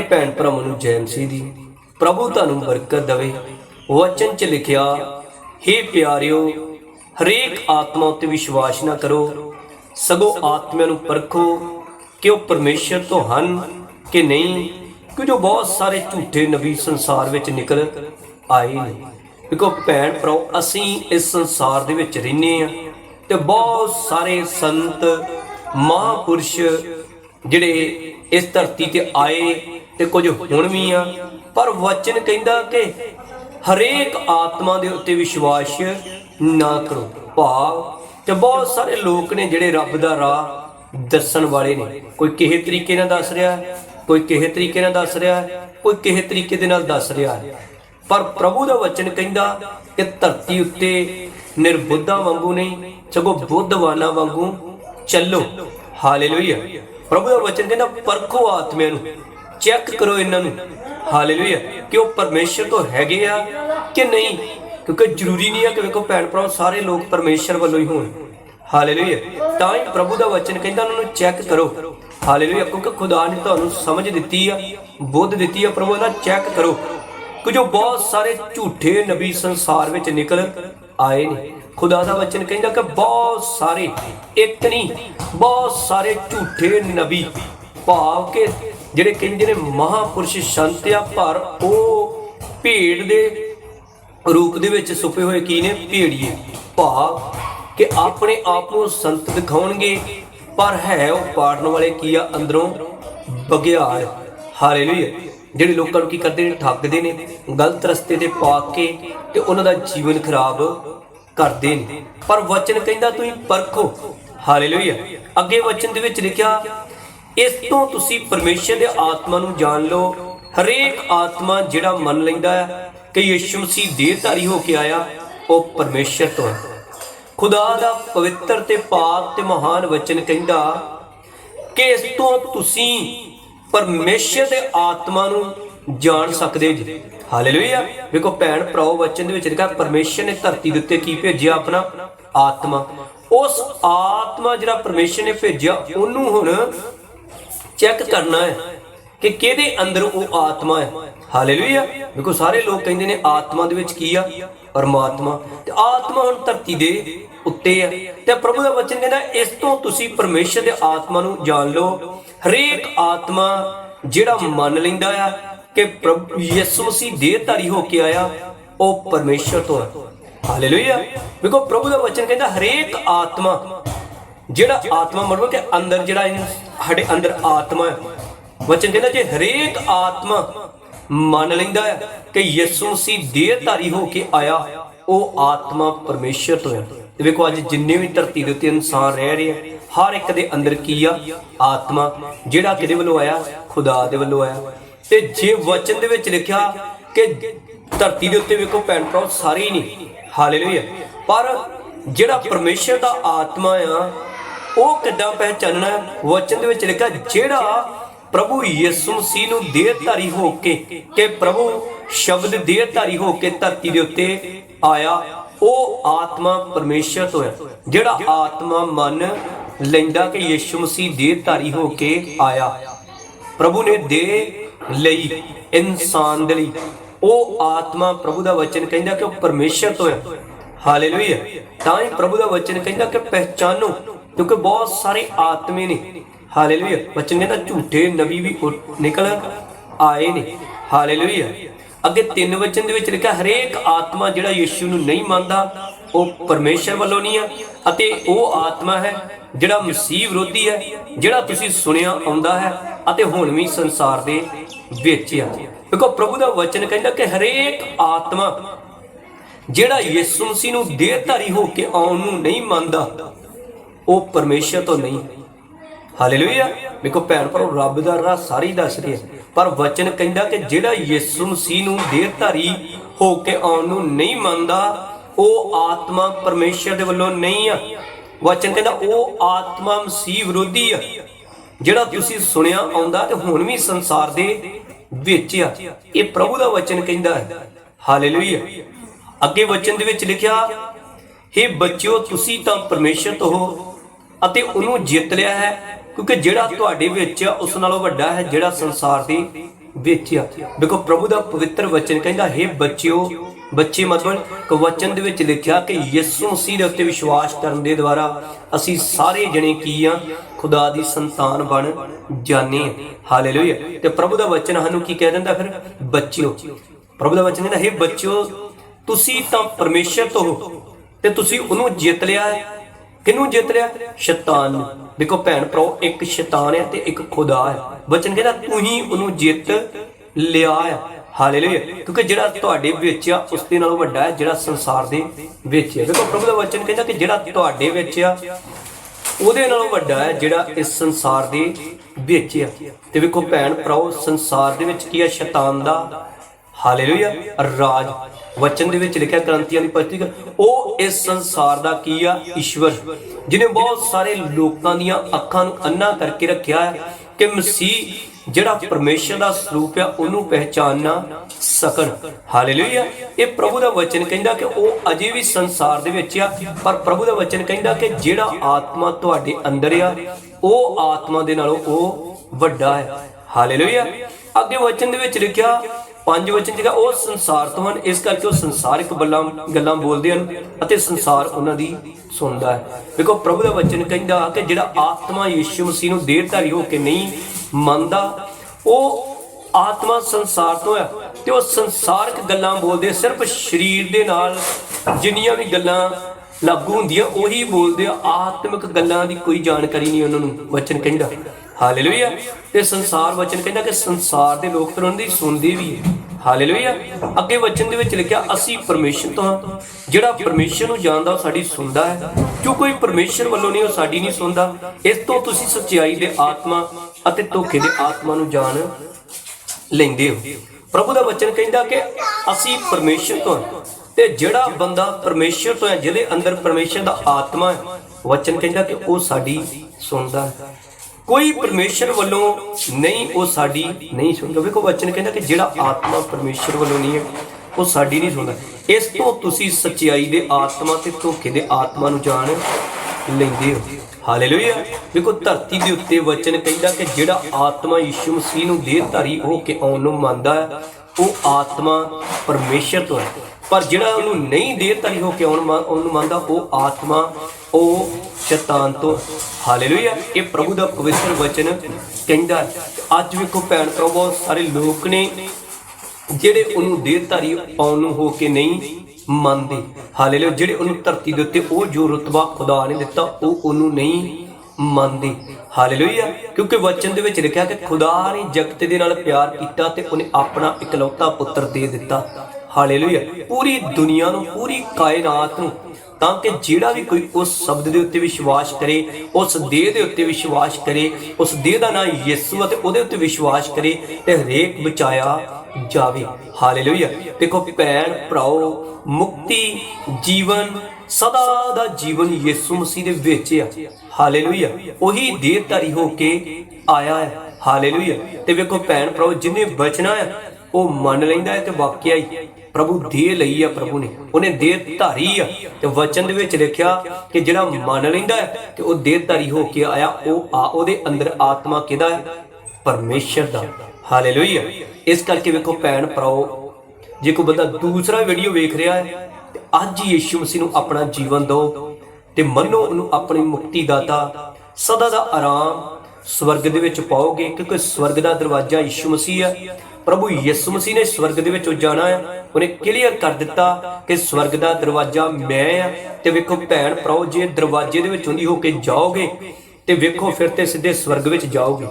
ਸਾਰੇ ਭੈਣ ਭਰਾਵਾਂ ਨੂੰ ਜੈ ਮਸੀਹ ਦੀ, ਪ੍ਰਭੂ ਤੁਹਾਨੂੰ ਬਰਕਤ ਦੇਵੇ। ਵਚਨ 'ਚ ਲਿਖਿਆ हे ਪਿਆਰਿਓ, ਹਰੇਕ ਆਤਮਾ ਉੱਤੇ ਵਿਸ਼ਵਾਸ ਨਾ ਕਰੋ। ਸਗੋਂ ਆਤਮਿਆਂ ਨੂੰ ਪਰਖੋ ਕਿ ਉਹ ਪਰਮੇਸ਼ਰ ਤੋਂ ਹਨ ਕਿ ਨਹੀਂ, ਕਿ ਜੋ ਬਹੁਤ ਸਾਰੇ ਝੂਠੇ ਨਬੀ ਸੰਸਾਰ ਵਿੱਚ ਨਿਕਲ ਆਏ ਨੇ। ਦੇਖੋ ਭੈਣ ਭਰਾਓ, ਅਸੀਂ ਇਸ ਸੰਸਾਰ ਦੇ ਵਿੱਚ ਰਹਿੰਦੇ ਆ ਤੇ ਬਹੁਤ ਸਾਰੇ ਸੰਤ, ਮਹਾਪੁਰਸ਼ ਜਿਹੜੇ ਇਸ ਧਰਤੀ ਤੇ ਆਏ ਤੇ ਕੁਝ ਹੁਣ ਵੀ ਆ। ਪਰ ਵਚਨ ਕਹਿੰਦਾ ਕਿ ਹਰੇਕ ਆਤਮਾ ਦੇ ਉੱਤੇ ਵਿਸ਼ਵਾਸ ਨਾ ਕਰੋ। ਭਾਵ ਤੇ ਬਹੁਤ ਸਾਰੇ ਲੋਕ ਨੇ ਜਿਹੜੇ ਰੱਬ ਦਾ ਰਾਹ ਦੱਸਣ ਵਾਲੇ ਨੇ। ਕੋਈ ਕਿਸੇ ਤਰੀਕੇ ਨਾਲ ਦੱਸ ਰਿਹਾ, ਕੋਈ ਕਿਸੇ ਤਰੀਕੇ ਨਾਲ ਦੱਸ ਰਿਹਾ, ਕੋਈ ਕਿਸੇ ਤਰੀਕੇ ਦੇ ਨਾਲ ਦੱਸ ਰਿਹਾ। ਪਰ ਪ੍ਰਭੂ ਦਾ ਵਚਨ ਕਹਿੰਦਾ ਕਿ ਧਰਤੀ ਉੱਤੇ ਨਿਰਬੁੱਧਾਂ ਵਾਂਗੂ ਨਹੀਂ, ਸਗੋਂ ਬੁੱਧਵਾਨਾਂ ਵਾਂਗੂ ਚੱਲੋ। ਹਾਲੇਲੂਇਆ। ਪ੍ਰਭੂ ਦਾ ਵਚਨ ਕਹਿੰਦਾ, ਪਰਖੋ ਆਤਮਿਆਂ ਨੂੰ। ਚੈੱਕ ਕਰੋ ਇਹਨਾਂ ਨੂੰ। ਹਾਲੇਲੂਇਆ। ਕਿ ਉਹ ਪਰਮੇਸ਼ਰ ਤੋਂ ਹੈਗੇ ਆ ਕਿ ਨਹੀਂ? ਕਿਉਂਕਿ ਜ਼ਰੂਰੀ ਨਹੀਂ ਆ ਕਿ ਵੇਖੋ ਭੈਣ ਭਰਾ ਸਾਰੇ ਲੋਕ ਪਰਮੇਸ਼ਰ ਵੱਲੋਂ ਹੀ ਹੋਣ। ਹਾਲੇਲੂਇਆ। ਤਾਂ ਹੀ ਪ੍ਰਭੂ ਦਾ ਵਚਨ ਕਹਿੰਦਾ ਉਹਨਾਂ ਨੂੰ ਚੈੱਕ ਕਰੋ। ਹਾਲੇਲੂਇਆ। ਕਿਉਂਕਿ ਖੁਦਾ ਨੇ ਤੁਹਾਨੂੰ ਸਮਝ ਦਿੱਤੀ ਆ, ਬੁੱਧ ਦਿੱਤੀ ਆ, ਪ੍ਰਭੂ ਦਾ ਚੈੱਕ ਕਰੋ। ਕਿ ਜੋ ਬਹੁਤ ਸਾਰੇ ਝੂਠੇ ਨਬੀ ਸੰਸਾਰ ਵਿੱਚ ਨਿਕਲ ਆਏ ਨੇ। ਖੁਦਾ ਦਾ ਵਚਨ ਕਹਿੰਦਾ ਕਿ ਬਹੁਤ ਸਾਰੇ, ਇੱਕ ਨਹੀਂ, ਬਹੁਤ ਸਾਰੇ ਝੂਠੇ ਨਬੀ ਭਾਵ ਕਿ ਜਿਹੜੇ ਕਹਿੰਦੇ ਨੇ ਮਹਾਪੁਰਸ਼ ਸੰਤ ਆ ਪਰ ਉਹ ਭੇਡ ਦੇ ਰੂਪ ਦੇ ਵਿੱਚ ਸੁਪੇ ਹੋਏ ਕੀ ਨੇ? ਭੇੜੀਏ। ਭਾਵ ਕਿ ਆਪਣੇ ਆਪ ਨੂੰ ਸੰਤ ਦਿਖਾਉਣਗੇ, ਪਰ ਹੈ ਉਹ ਪਾੜਨ ਵਾਲੇ ਕੀ ਆ? ਅੰਦਰੋਂ ਬਗਿਆੜ ਹਾਲੇਲੂਇਆ। ਜਿਹੜੇ ਲੋਕਾਂ ਨੂੰ ਕੀ ਕਰਦੇ ਨੇ? ਠੱਗਦੇ ਨੇ, ਗਲਤ ਰਸਤੇ ਤੇ ਪਾ ਕੇ ਤੇ ਉਹਨਾਂ ਦਾ ਜੀਵਨ ਖਰਾਬ ਕਰਦੇ ਨੇ। ਪਰ ਵਚਨ ਕਹਿੰਦਾ ਤੁਸੀਂ ਪਰਖੋ। ਹਾਲੇਲੂਇਆ। ਅੱਗੇ ਵਚਨ ਦੇ ਵਿੱਚ ਲਿਖਿਆ ਇਸ ਤੋਂ ਤੁਸੀਂ ਪਰਮੇਸ਼ਰ ਦੇ ਆਤਮਾ ਨੂੰ ਜਾਣ ਲਓ। ਹਰੇਕ ਆਤਮਾ ਜਿਹੜਾ ਮੰਨ ਲੈਂਦਾ ਹੈ ਕਿ ਯਿਸੂ ਮਸੀਹ ਦੇਹਧਾਰੀ ਹੋ ਕੇ ਆਇਆ, ਉਹ ਪਰਮੇਸ਼ਰ ਤੋਂ ਹੈ। ਖੁਦਾ ਦਾ ਪਵਿੱਤਰ ਤੇ ਪਾਕ ਤੇ ਮਹਾਨ ਵਚਨ ਕਹਿੰਦਾ ਕਿ ਇਸ ਤੋਂ ਤੁਸੀਂ ਪਰਮੇਸ਼ਰ ਦੇ ਆਤਮਾ ਨੂੰ ਜਾਣ ਸਕਦੇ ਜੀ। ਹਾਲੇਲੂਇਆ। ਵੇਖੋ ਭੈਣ ਭਰਾਓ, ਵਚਨ ਦੇ ਵਿੱਚ ਲਿਖਿਆ, ਪਰਮੇਸ਼ਰ ਨੇ ਧਰਤੀ ਦੇ ਉੱਤੇ ਕੀ ਭੇਜਿਆ ਆਪਣਾ? ਆਤਮਾ। ਉਸ ਆਤਮਾ ਜਿਹੜਾ ਪਰਮੇਸ਼ਰ ਨੇ ਭੇਜਿਆ, ਉਹਨੂੰ ਹੁਣ ਚੈੱਕ ਕਰਨਾ ਹੈ ਕਿ ਕਿਹਦੇ ਅੰਦਰ ਉਹ ਆਤਮਾ ਹੈ। ਹਾਲੇਲੂਇਆ ਵੇਖੋ ਸਾਰੇ ਲੋਕ ਕਹਿੰਦੇ ਨੇ ਆਤਮਾ ਦੇ ਵਿੱਚ ਕੀ ਆ? ਪਰਮਾਤਮਾ। ਤੇ ਆਤਮਾ ਹੁਣ ਧਰਤੀ ਦੇ ਉੱਤੇ ਆ। ਤੇ ਪ੍ਰਭੂ ਦਾ ਵਚਨ ਕਹਿੰਦਾ, ਇਸ ਤੋਂ ਤੁਸੀਂ ਪਰਮੇਸ਼ਰ ਦੇ ਆਤਮਾ ਨੂੰ ਜਾਣ ਲਓ। ਹਰੇਕ ਆਤਮਾ ਜਿਹੜਾ ਮੰਨ ਲੈਂਦਾ ਆ ਕਿ ਪ੍ਰਭੂ ਯਿਸੂ ਮਸੀਹ ਦੇਹਧਾਰੀ ਹੋ ਕੇ ਆਇਆ, ਉਹ ਪਰਮੇਸ਼ਰ ਤੋਂ ਹੈ ਹਾਲੇਲੂਇਆ ਵੇਖੋ ਪ੍ਰਭੂ ਦਾ ਵਚਨ ਕਹਿੰਦਾ, ਹਰੇਕ ਆਤਮਾ ਜਿਹੜਾ ਆਤਮਾ ਮਰਵਾ ਕਿ ਅੰਦਰ ਜਿਹੜਾ ਇਹਨੂੰ ਸਾਡੇ ਅੰਦਰ ਆਤਮਾ ਹੈ। ਵਚਨ ਕਹਿੰਦਾ ਜੇ ਹਰੇਕ ਆਤਮਾ ਮੰਨ ਲੈਂਦਾ ਹੈ ਕਿ ਯਿਸੂ ਮਸੀਹ ਦੇਹਧਾਰੀ ਹੋ ਕੇ ਆਇਆ, ਉਹ ਆਤਮਾ ਪਰਮੇਸ਼ਰ ਤੋਂ ਹੈ। ਤੇ ਵੇਖੋ ਅੱਜ ਜਿੰਨੇ ਵੀ ਧਰਤੀ ਦੇ ਉੱਤੇ ਇਨਸਾਨ ਰਹਿ ਰਹੇ ਆ ਹਰ ਇੱਕ ਦੇ ਅੰਦਰ ਕੀ ਆ? ਆਤਮਾ। ਜਿਹੜਾ ਕਿਹਦੇ ਵੱਲੋਂ ਆਇਆ? ਖੁਦਾ ਦੇ ਵੱਲੋਂ ਆਇਆ। ਤੇ ਜੇ ਵਚਨ ਦੇ ਵਿੱਚ ਲਿਖਿਆ ਕਿ ਧਰਤੀ ਦੇ ਉੱਤੇ ਵੇਖੋ ਭੈਣ ਭਰਾ ਸਾਰੇ ਹੀ ਨਹੀਂ। ਹਾਲੇਲੂਇਆ। ਪਰ ਜਿਹੜਾ ਪਰਮੇਸ਼ਰ ਦਾ ਆਤਮਾ ਆ ਉਹ ਕਿੱਦਾਂ ਪਹਿਚਾਨਣਾ ਵਚਨ ਦੇ ਵਿੱਚ ਲਿਖਿਆ, ਜਿਹੜਾ ਪ੍ਰਭੂ ਯਿਸੂ ਮਸੀਹ ਨੂੰ ਦੇਹਧਾਰੀ ਹੋ ਕੇ ਕਿ ਪ੍ਰਭੂ ਸ਼ਬਦ ਦੇਹਧਾਰੀ ਹੋ ਕੇ ਧਰਤੀ ਦੇ ਉੱਤੇ ਆਇਆ, ਉਹ ਆਤਮਾ ਪਰਮੇਸ਼ਰ ਤੋਂ ਹੈ। ਜਿਹੜਾ ਆਤਮਾ ਮੰਨ ਲੈਂਦਾ ਕਿ ਯਿਸੂ ਮਸੀਹ ਦੇਹਧਾਰੀ ਹੋ ਕੇ ਆਇਆ, ਪ੍ਰਭੂ ਨੇ ਦੇ ਲਈ ਇਨਸਾਨ ਦੇ ਲਈ। ਉਹ ਆਤਮਾ ਪ੍ਰਭੂ ਦਾ ਵਚਨ ਕਹਿੰਦਾ ਕਿ ਉਹ ਪਰਮੇਸ਼ਰ ਤੋਂ ਹੈ। ਹਾਲੇਲੂਇਆ। ਤਾਂ ਹੀ ਪ੍ਰਭੂ ਦਾ ਵਚਨ ਕਹਿੰਦਾ ਕਿ ਪਹਿਚਾਨੋ ਕਿਉਂਕਿ ਬਹੁਤ ਸਾਰੇ ਆਤਮੇ ਨੇ। ਹਾਲੇਲੂਇਆ। ਵਚਨ ਕਹਿੰਦਾ ਝੂਠੇ ਨਬੀ ਵੀ ਨਿਕਲ ਆਏ ਨੇ। ਹਾਲੇਲੂਇਆ। ਅੱਗੇ ਤਿੰਨ ਵਚਨ ਦੇ ਵਿੱਚ ਲਿਖਿਆ, ਹਰੇਕ ਆਤਮਾ ਜਿਹੜਾ ਯਿਸੂ ਨੂੰ ਨਹੀਂ ਮੰਨਦਾ, ਉਹ ਪਰਮੇਸ਼ਰ ਵੱਲੋਂ ਨਹੀਂ ਆ, ਅਤੇ ਉਹ ਆਤਮਾ ਹੈ ਜਿਹੜਾ ਮਸੀਹ ਵਿਰੋਧੀ ਹੈ, ਜਿਹੜਾ ਤੁਸੀਂ ਸੁਣਿਆ ਆਉਂਦਾ ਹੈ, ਅਤੇ ਹੁਣ ਵੀ ਸੰਸਾਰ ਦੇ ਵਿੱਚ ਆ। ਦੇਖੋ, ਪ੍ਰਭੂ ਦਾ ਵਚਨ ਕਹਿੰਦਾ ਕਿ ਹਰੇਕ ਆਤਮਾ ਜਿਹੜਾ ਯਿਸੂ ਮਸੀਹ ਨੂੰ ਦੇਹਧਾਰੀ ਹੋ ਕੇ ਆਉਣ ਨੂੰ ਨਹੀਂ ਮੰਨਦਾ ਉਹ ਪਰਮੇਸ਼ਰ ਤੋਂ ਨਹੀਂ। ਹਾਲੇਲੂਇਆ ਵੇਖੋ ਭੈਣ ਭਰਾ ਰੱਬ ਦਾ ਰਾਹ ਸਾਰੀ ਦੱਸ ਰਿਹਾ। ਪਰ ਵਚਨ ਕਹਿੰਦਾ ਕਿ ਜਿਹੜਾ ਯਿਸੂ ਮਸੀਹ ਨੂੰ ਦੇਹਧਾਰੀ ਹੋ ਕੇ ਆਉਣ ਨੂੰ ਨਹੀਂ ਮੰਨਦਾ, ਉਹ ਆਤਮਾ ਪਰਮੇਸ਼ਰ ਦੇ ਵੱਲੋਂ ਨਹੀਂ ਆ। ਵਚਨ ਕਹਿੰਦਾ, ਉਹ ਆਤਮਾ ਮਸੀਹ ਵਿਰੋਧੀ ਆ। ਜਿਹੜਾ ਤੁਸੀਂ ਸੁਣਿਆ ਆਉਂਦਾ ਤੇ ਹੁਣ ਵੀ ਸੰਸਾਰ ਦੇ ਵਿੱਚ ਆ। ਇਹ ਪ੍ਰਭੂ ਦਾ ਵਚਨ ਕਹਿੰਦਾ ਹੈ। ਹਾਲੇਲੂਇਆ ਅੱਗੇ ਵਚਨ ਦੇ ਵਿੱਚ ਲਿਖਿਆ हे ਬੱਚਿਓ, ਤੁਸੀਂ ਤਾਂ ਪਰਮੇਸ਼ਰ ਤੋਂ ਹੋ। ਅਤੇ ਉਹਨੂੰ ਜਿੱਤ ਲਿਆ ਹੈ, ਕਿਉਂਕਿ ਜਿਹੜਾ ਤੁਹਾਡੇ ਵਿੱਚ ਉਸ ਨਾਲੋਂ ਵੱਡਾ ਹੈ, ਜਿਹੜਾ ਸੰਸਾਰ ਦੇ ਵਿੱਚ ਆ। ਦੇਖੋ, ਪ੍ਰਭੂ ਦਾ ਪਵਿੱਤਰ ਵਚਨ ਕਹਿੰਦਾ, ਹੈ ਬੱਚਿਓ, ਬੱਚੇ ਮਤਲਬ ਕਿ ਵਚਨ ਦੇ ਵਿੱਚ ਲਿਖਿਆ ਕਿ ਯਿਸੂ ਮਸੀਹ ਦੇ ਉੱਤੇ ਵਿਸ਼ਵਾਸ ਕਰਨ ਦੇ ਦੁਆਰਾ ਅਸੀਂ ਸਾਰੇ ਜਣੇ ਕੀ ਆ? ਖੁਦਾ ਦੀ ਸੰਤਾਨ ਬਣ ਜਾਣੇ ਆ। ਹਾਲੇਲੂਇਆ। ਤੇ ਪ੍ਰਭੂ ਦਾ ਵਚਨ ਸਾਨੂੰ ਕੀ ਕਹਿ ਦਿੰਦਾ ਫਿਰ? ਬੱਚਿਓ। ਪ੍ਰਭੂ ਦਾ ਵਚਨ ਕਹਿੰਦਾ, ਹੈ ਬੱਚਿਓ, ਤੁਸੀਂ ਤਾਂ ਪਰਮੇਸ਼ਰ ਤੋਂ ਹੋ ਤੇ ਤੁਸੀਂ ਉਹਨੂੰ ਜਿੱਤ ਲਿਆ ਹੈ। ਕਿਹਨੂੰ ਜਿੱਤ ਲਿਆ? ਸ਼ੈਤਾਨ ਨੂੰ। ਦੇਖੋ ਭੈਣ ਭਰਾ ਇੱਕ ਸ਼ੈਤਾਨ ਹੈ ਤੇ ਇੱਕ ਖੁਦਾ ਹੈ। ਵਚਨ ਕਹਿੰਦਾ, ਤੂੰ ਹੀ ਉਹਨੂੰ ਜਿੱਤ ਲਿਆ ਹੈ ਹਾਲੇਲੂਇਆ। ਕਿਉਂਕਿ ਜਿਹੜਾ ਤੁਹਾਡੇ ਵਿੱਚ ਆ, ਉਸ ਦੇ ਨਾਲੋਂ ਵੱਡਾ ਹੈ, ਜਿਹੜਾ ਸੰਸਾਰ ਦੇ ਵਿੱਚ ਹੈ। ਦੇਖੋ ਪ੍ਰਭੂ ਦਾ ਵਚਨ ਕਹਿੰਦਾ ਕਿ ਜਿਹੜਾ ਤੁਹਾਡੇ ਵਿੱਚ ਆ, ਉਹਦੇ ਨਾਲੋਂ ਵੱਡਾ ਹੈ, ਜਿਹੜਾ ਇਸ ਸੰਸਾਰ ਦੇ ਵਿੱਚ ਆ। ਤੇ ਵੇਖੋ ਭੈਣ ਭਰਾਓ, ਸੰਸਾਰ ਦੇ ਵਿੱਚ ਕੀ ਹੈ ਸ਼ੈਤਾਨ ਦਾ ਹਾਲੇਲੂਇਆ। ਰਾਜ ਵਚਨ ਦੇ ਵਿੱਚ ਲਿਖਿਆ ਗ੍ਰੰਥੀਆਂ ਦੀ ਪਤਰੀ ਉਹ ਇਸ ਸੰਸਾਰ ਦਾ ਕੀ ਆ? ਈਸ਼ਵਰ ਜਿਨੇ ਬਹੁਤ ਸਾਰੇ ਲੋਕਾਂ ਦੀਆਂ ਅੱਖਾਂ ਨੂੰ ਅੰਨਾ ਕਰਕੇ ਰੱਖਿਆ ਹੈ ਕਿ ਮਸੀਹ ਜਿਹੜਾ ਪਰਮੇਸ਼ਰ ਦਾ ਸਰੂਪ ਆ, ਉਹਨੂੰ ਪਹਿਚਾਨਣਾ ਸਕਣ ਹਾਲੇਲੂਇਆ। ਇਹ ਪ੍ਰਭੂ ਦਾ ਵਚਨ ਕਹਿੰਦਾ ਕਿ ਉਹ ਅਜੇ ਵੀ ਸੰਸਾਰ ਦੇ ਵਿੱਚ ਆ, ਪਰ ਪ੍ਰਭੂ ਦਾ ਵਚਨ ਕਹਿੰਦਾ ਕਿ ਜਿਹੜਾ ਆਤਮਾ ਤੁਹਾਡੇ ਅੰਦਰ ਆ, ਉਹ ਆਤਮਾ ਦੇ ਨਾਲੋਂ ਉਹ ਵੱਡਾ ਹੈ। ਹਾਲੇਲੂਇਆ। ਅੱਗੇ ਵਚਨ ਦੇ ਵਿੱਚ ਲਿਖਿਆ ਪੰਜ ਵਚਨ ਜਿਹੜਾ ਉਹ ਸੰਸਾਰ ਤੋਂ ਹਨ, ਇਸ ਕਰਕੇ ਉਹ ਸੰਸਾਰਿਕ ਗੱਲਾਂ ਗੱਲਾਂ ਬੋਲਦੇ ਹਨ ਅਤੇ ਸੰਸਾਰ ਉਹਨਾਂ ਦੀ ਸੁਣਦਾ ਹੈ। ਦੇਖੋ, ਪ੍ਰਭੂ ਦਾ ਵਚਨ ਕਹਿੰਦਾ ਕਿ ਜਿਹੜਾ ਆਤਮਾ ਯੀਸ਼ੂ ਮਸੀਹ ਨੂੰ ਦੇਹਧਾਰੀ ਹੋ ਕੇ ਨਹੀਂ ਮੰਨਦਾ, ਉਹ ਆਤਮਾ ਸੰਸਾਰ ਤੋਂ ਹੈ ਤੇ ਉਹ ਸੰਸਾਰਿਕ ਗੱਲਾਂ ਬੋਲਦੇ ਸਿਰਫ ਸਰੀਰ ਦੇ ਨਾਲ ਜਿੰਨੀਆਂ ਵੀ ਗੱਲਾਂ ਲਾਗੂ ਹੁੰਦੀਆਂ, ਉਹੀ ਬੋਲਦੇ ਆ। ਆਤਮਿਕ ਗੱਲਾਂ ਦੀ ਕੋਈ ਜਾਣਕਾਰੀ ਨਹੀਂ ਉਹਨਾਂ ਨੂੰ ਵਚਨ ਕਹਿੰਦਾ। ਹਾਲੇਲੂਇਆ ਤੇ ਸੰਸਾਰ ਵਚਨ ਕਹਿੰਦਾ ਕਿ ਸੰਸਾਰ ਦੇ ਲੋਕ ਤਾਂ ਉਹਨਾਂ ਦੀ ਸੁਣਦੇ ਵੀ ਹੈ। ਹਾਲੇਲੂਇਆ। ਅੱਗੇ ਵਚਨ ਦੇ ਵਿੱਚ ਲਿਖਿਆ, ਅਸੀਂ ਪਰਮੇਸ਼ਰ ਤੋਂ ਹਾਂ। ਜਿਹੜਾ ਪਰਮੇਸ਼ਰ ਨੂੰ ਜਾਣਦਾ, ਉਹ ਸਾਡੀ ਸੁਣਦਾ ਹੈ। ਜੋ ਕੋਈ ਪਰਮੇਸ਼ਰ ਵੱਲੋਂ ਨਹੀਂ, ਉਹ ਸਾਡੀ ਨਹੀਂ ਸੁਣਦਾ। ਇਸ ਤੋਂ ਤੁਸੀਂ ਸੱਚਾਈ ਦੇ ਆਤਮਾ ਅਤੇ ਧੋਖੇ ਦੇ ਆਤਮਾ ਨੂੰ ਜਾਣ ਲੈਂਦੇ ਹੋ। ਪ੍ਰਭੂ ਦਾ ਵਚਨ ਕਹਿੰਦਾ ਕਿ ਅਸੀਂ ਪਰਮੇਸ਼ਰ ਤੋਂ ਤੇ ਜਿਹੜਾ ਬੰਦਾ ਪਰਮੇਸ਼ਰ ਤੋਂ ਹੈ, ਜਿਹਦੇ ਅੰਦਰ ਪਰਮੇਸ਼ਰ ਦਾ ਆਤਮਾ ਹੈ, ਵਚਨ ਕਹਿੰਦਾ ਕਿ ਉਹ ਸਾਡੀ ਸੁਣਦਾ ਹੈ। ਕੋਈ ਪਰਮੇਸ਼ਰ ਵੱਲੋਂ ਨਹੀਂ, ਉਹ ਸਾਡੀ ਨਹੀਂ ਸੁਣਦਾ। ਵੇਖੋ, ਵਚਨ ਕਹਿੰਦਾ ਕਿ ਜਿਹੜਾ ਆਤਮਾ ਪਰਮੇਸ਼ਰ ਵੱਲੋਂ ਨਹੀਂ ਹੈ, ਉਹ ਸਾਡੀ ਨਹੀਂ ਸੁਣਦਾ। ਇਸ ਤੋਂ ਤੁਸੀਂ ਸੱਚਾਈ ਦੇ ਆਤਮਾ ਤੇ ਧੋਖੇ ਦੇ ਆਤਮਾ ਨੂੰ ਜਾਣ ਲੈਂਦੇ ਹੋ। ਹਾਲੇਲੂਇਆ ਵੇਖੋ, ਧਰਤੀ ਦੇ ਉੱਤੇ ਵਚਨ ਕਹਿੰਦਾ ਕਿ ਜਿਹੜਾ ਆਤਮਾ ਯਿਸੂ ਮਸੀਹ ਨੂੰ ਦੇਹਧਾਰੀ ਹੋ ਕੇ ਆਉਣ ਨੂੰ ਮੰਨਦਾ ਹੈ, ਉਹ ਆਤਮਾ ਪਰਮੇਸ਼ਰ ਤੋਂ ਹੈ। ਪਰ ਜਿਹੜਾ ਉਹਨੂੰ ਨਹੀਂ ਦੇਹਧਾਰੀ ਹੋ ਕੇ ਆਉਣ ਮੰਨ- ਉਹਨੂੰ ਮੰਨਦਾ, ਉਹ ਆਤਮਾ, ਉਹ ਸ਼ੈਤਾਨ ਤੋਂ। ਹਾਲੇਲੂਇਆ ਇਹ ਪ੍ਰਭੂ ਦਾ ਪਵਿੱਤਰ ਵਚਨ ਕਹਿੰਦਾ, ਅੱਜ ਵੇਖੋ ਭੈਣ ਭਰਾ ਬਹੁਤ ਸਾਰੇ ਲੋਕ ਨੇ ਜਿਹੜੇ ਉਹਨੂੰ ਦੇਹਧਾਰੀ ਆਉਣ ਨੂੰ ਹੋ ਕੇ ਨਹੀਂ ਮੰਨਦੇ। ਹਾਲੇਲੂਇਆ ਜਿਹੜੇ ਉਹਨੂੰ ਧਰਤੀ ਦੇ ਉੱਤੇ ਉਹ ਜੋ ਰਤਬਾ ਖੁਦਾ ਨੇ ਦਿੱਤਾ, ਉਹ ਉਹਨੂੰ ਨਹੀਂ ਮੰਨਦੇ। ਹਾਲੇਲੂਇਆ ਕਿਉਂਕਿ ਵਚਨ ਦੇ ਵਿੱਚ ਲਿਖਿਆ ਕਿ ਖੁਦਾ ਨੇ ਜਗਤ ਦੇ ਨਾਲ ਪਿਆਰ ਕੀਤਾ ਤੇ ਉਹਨੇ ਆਪਣਾ ਇਕਲੌਤਾ ਪੁੱਤਰ ਦੇ ਦਿੱਤਾ। ਹਾਲੇਲੂਇਆ ਪੂਰੀ ਦੁਨੀਆ ਨੂੰ, ਪੂਰੀ ਕਾਇਨਾਤ ਨੂੰ ਤਾਂ ਕਿ ਜਿਹੜਾ ਵੀ ਕੋਈ ਉਸ ਸ਼ਬਦ ਦੇ ਉੱਤੇ ਵਿਸ਼ਵਾਸ ਕਰੇ, ਉਸ ਦੇਹ ਦੇ ਉੱਤੇ ਵਿਸ਼ਵਾਸ ਕਰੇ, ਉਸ ਦੇਹ ਦਾ ਨਾਮ ਯਿਸੂ ਅਤੇ ਉਹਦੇ ਉੱਤੇ ਵਿਸ਼ਵਾਸ ਕਰੇ ਤੇ ਹਰੇਕ ਬਚਾਇਆ ਜਾਵੇ। ਹਾਲੇਲੂਇਆ। ਦੇਖੋ ਭੈਣ, ਭਰਾਓ, ਮੁਕਤੀ ਜੀਵਨ ਸਦਾ ਦਾ ਜੀਵਨ ਯਿਸੂ ਮਸੀਹ ਦੇ ਵਿੱਚ ਆ। ਹਾਲੇਲੂਇਆ। ਉਹੀ ਦੇਹਧਾਰੀ ਹੋ ਕੇ ਆਇਆ ਹੈ। ਹਾਲੇਲੂਇਆ। ਤੇ ਵੇਖੋ ਭੈਣ, ਭਰਾਓ, ਜਿਨੇ ਬਚਣਾ ਹੈ, ਉਹ ਮੰਨ ਲੈਂਦਾ ਹੈ ਤੇ ਵਾਕਿਆ ਹੀ ਪ੍ਰਭੂ ਦੇ ਲਈ ਆ ਪ੍ਰਭੂ ਨੇ। ਉਹਨੇ ਦੇਹ ਧਾਰੀ ਆ ਤੇ ਵਚਨ ਦੇ ਵਿੱਚ ਲਿਖਿਆ ਕਿ ਜਿਹੜਾ ਮੰਨ ਲੈਂਦਾ ਹੈ ਕਿ ਉਹ ਦੇਹ ਧਾਰੀ ਹੋ ਕੇ ਆਇਆ, ਉਹ ਆ, ਉਹਦੇ ਅੰਦਰ ਆਤਮਾ ਕਿਹਦਾ ਹੈ? ਪਰਮੇਸ਼ਰ ਦਾ। ਹਾਲੇਲੂਇਆ ਇਸ ਕਰਕੇ ਵੇਖੋ ਭੈਣ ਭਰਾਓ, ਜੇ ਕੋਈ ਬੰਦਾ ਦੂਸਰਾ ਵੀਡੀਓ ਵੇਖ ਰਿਹਾ ਹੈ, ਤੇ ਅੱਜ ਹੀ ਮਸੀਹ ਨੂੰ ਆਪਣਾ ਜੀਵਨ ਦਿਓ ਤੇ ਮੰਨੋ ਉਹਨੂੰ ਆਪਣੀ ਮੁਕਤੀ ਦਾਤਾ ਸਦਾ ਦਾ ਆਰਾਮ ਸਵਰਗ ਦੇ ਵਿੱਚ ਪਾਓਗੇ, ਕਿਉਂਕਿ ਸਵਰਗ ਦਾ ਦਰਵਾਜ਼ਾ ਯੀਸ਼ੂ ਮਸੀਹ ਹੈ ਪ੍ਰਭੂ ਯਿਸੂ ਮਸੀਹ ਨੇ ਸਵਰਗ ਦੇ ਵਿੱਚ ਜਾਣਾ ਹੈ ਉਹਨੇ ਕਲੀਅਰ ਕਰ ਦਿੱਤਾ ਕਿ ਸਵਰਗ ਦਾ ਦਰਵਾਜ਼ਾ ਮੈਂ ਆ। ਤੇ ਵੇਖੋ ਭੈਣ ਭਰਾਓ, ਜੇ ਦਰਵਾਜ਼ੇ ਦੇ ਵਿੱਚ ਹੁੰਦੀ ਹੋ ਕੇ ਜਾਓਗੇ, ਤੇ ਵੇਖੋ ਫਿਰ ਤੇ ਸਿੱਧੇ ਸਵਰਗ ਵਿੱਚ ਜਾਓਗੇ।